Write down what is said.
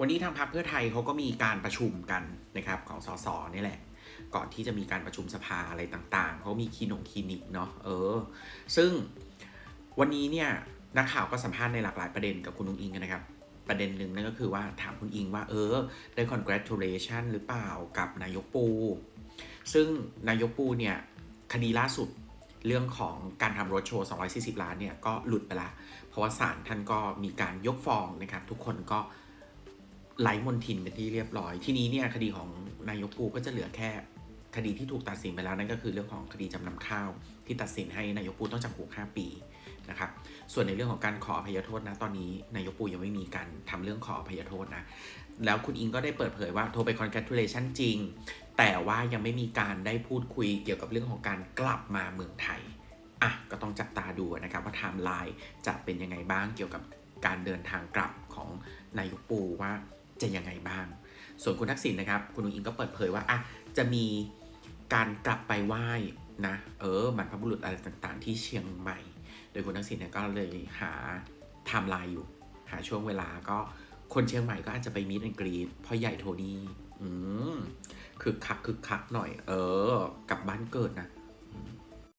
วันนี้ทางพรรคเพื่อไทยเขาก็มีการประชุมกันนะครับของสสนี่แหละ ก่อนที่จะมีการประชุมสภาอะไรต่างๆเขามีคลินงคลินิกเนาะเออ ซึ่งวันนี้เนี่ยนักข่าวก็สัมภาษณ์ในหลากหลายประเด็นกับคุณนุ้งอิงกันะครับ ประเด็นหนึ่งนั่นก็คือว่าถามคุณอิงว่าเออได้ congratulation หรือเปล่ากับนายกปู ซึ่งนายกปูเนี่ยคดีล่าสุดเรื่องของการทำรถโชว์ 240 ล้านเนี่ยก็หลุดไปละ เพราะว่าศาลท่านก็มีการยกฟ้องนะครับ ทุกคนก็ ไล่มนทินเป็นที่เรียบร้อย ทีนี้เนี่ยคดีของนายกปูก็จะเหลือแค่คดีที่ถูกตัดสินไปแล้วนั่นก็คือเรื่องของคดีจำนำข้าวที่ตัดสินให้นายกปูต้องจำคุก5ปีนะครับ ส่วนในเรื่องของการขออภัยโทษนะตอนนี้นายกปูยังไม่มีการทำเรื่องขออภัยโทษนะ แล้วคุณอิงก็ได้เปิดเผยว่าโทรไป congratulation จริง แต่ว่ายังไม่มีการได้พูดคุยเกี่ยวกับเรื่องของการกลับมาเมืองไทยอะก็ต้องจับตาดูนะครับว่าไทม์ไลน์จะเป็นยังไงบ้างเกี่ยวกับการเดินทางกลับของนายกปูว่า จะยังไงบ้าง ส่วนคุณทักษิณนะครับ คุณนุ้งอิงก็เปิดเผยว่าอะจะมีการกลับไปไหว้นะเออบรรพบุรุษอะไรต่างๆ ที่เชียงใหม่ โดยคุณทักษิณเนี่ยก็เลยหาไทม์ไลน์อยู่ หาช่วงเวลาก็คนเชียงใหม่ก็อาจจะไปมีดแอนกรีดพ่อใหญ่โทนี่อืมคึกคักคึกคักหน่อย เออกลับบ้านเกิดนะ